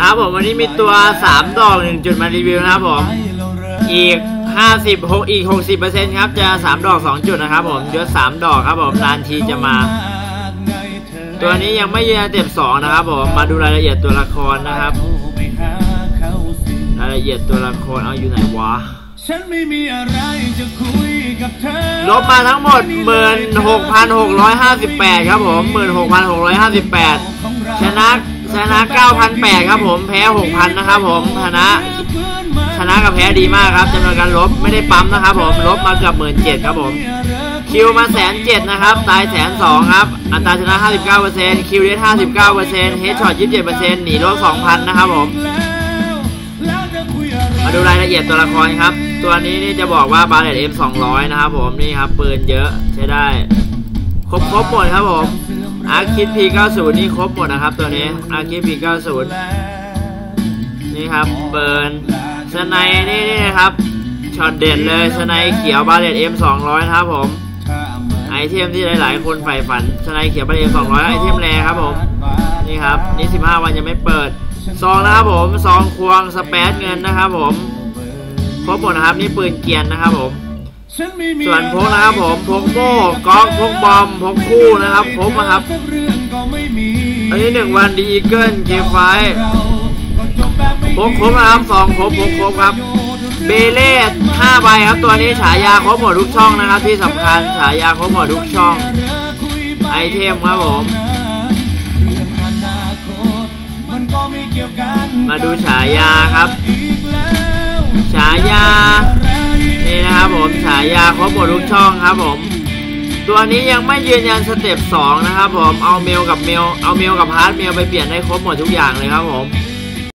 ครับผมวันนี้มีตัว 3 ดอก1จุดมารีวิวนะครับผมอีก56อีก 60%ครับ จะ 3 ดอก 2 จุดนะครับผมยศ3ดอกครับผมนานทีจะมา ตัวนี้ยังไม่ยืนยันเต็ม2นะครับผมมาดูรายละเอียดตัวละครนะครับ รายละเอียดตัวละครเอาอยู่ไหนวะฉันไม่มีอะไรจะคุยกับเธอลบมาทั้งหมด 16,658 ครับผม 16,658 ชนะ ชนะ9,008ครับผม แพ้ 6,000 นะครับผมชนะ ชนะกับแพ้ดีมากครับจำนวนการลบไม่ได้ปั๊มนะครับผม ลบมาเกือบ17,000ครับผม คิวมาแสนเจ็ดนะครับ ตายแสนสองครับ อัตราชนะ 59%คิวเรท59%เฮดช็อต27%หนีลบ2,000 นะครับผม มาดูรายละเอียดตัวละครครับ ตัวนี้นี่จะบอกว่าบาเลตเอ็มสองร้อยนะครับผม นี่ครับ ปืนเยอะใช้ได้ ครบครบหมดครับผม อาร์คิด P90 นี่ครบหมดนะครับตัวนี้อาร์คิด P90 นี่ครับเบิร์นสไนนี่นี่นะครับช็อตเด็ดเลยสไนเขียวบาเลตเอ็มสองร้อยนะครับผมไอเทมที่หลาย ๆ คนใฝ่ฝันสไนเขียวบาเลตเอ็มสองร้อยไอเทมแรครับผมนี่ครับนี่ 15 วันยังไม่เปิดซองนะครับผมซองควงสเปซเงินนะครับผมครบหมดนะครับนี่ปืนเกียนนะครับผม ส่วนพกนะครับผมพกโม่ก๊อกพกบอมพกคู่นะครับครบนะครับอันนี้หนึ่งวันดีเกิลเคไฟพกครบนะครับซองครบพกครบครับเบเล่5ใบครับตัวนี้ฉายาครบหมดทุกช่องนะครับ ที่สำคัญฉายาครบหมดทุกช่องไอเทมครับผมมาดูฉายาครับ ฉายานี่นะครับ ผมฉายาครบหมดทุกช่องครับผม ตัวนี้ยังไม่ยืนยันสเต็ป2นะครับผมเอาเมลกับเมลเอาเมลกับพาร์ทเมลไปเปลี่ยนได้ครบหมดทุกอย่างเลยครับผม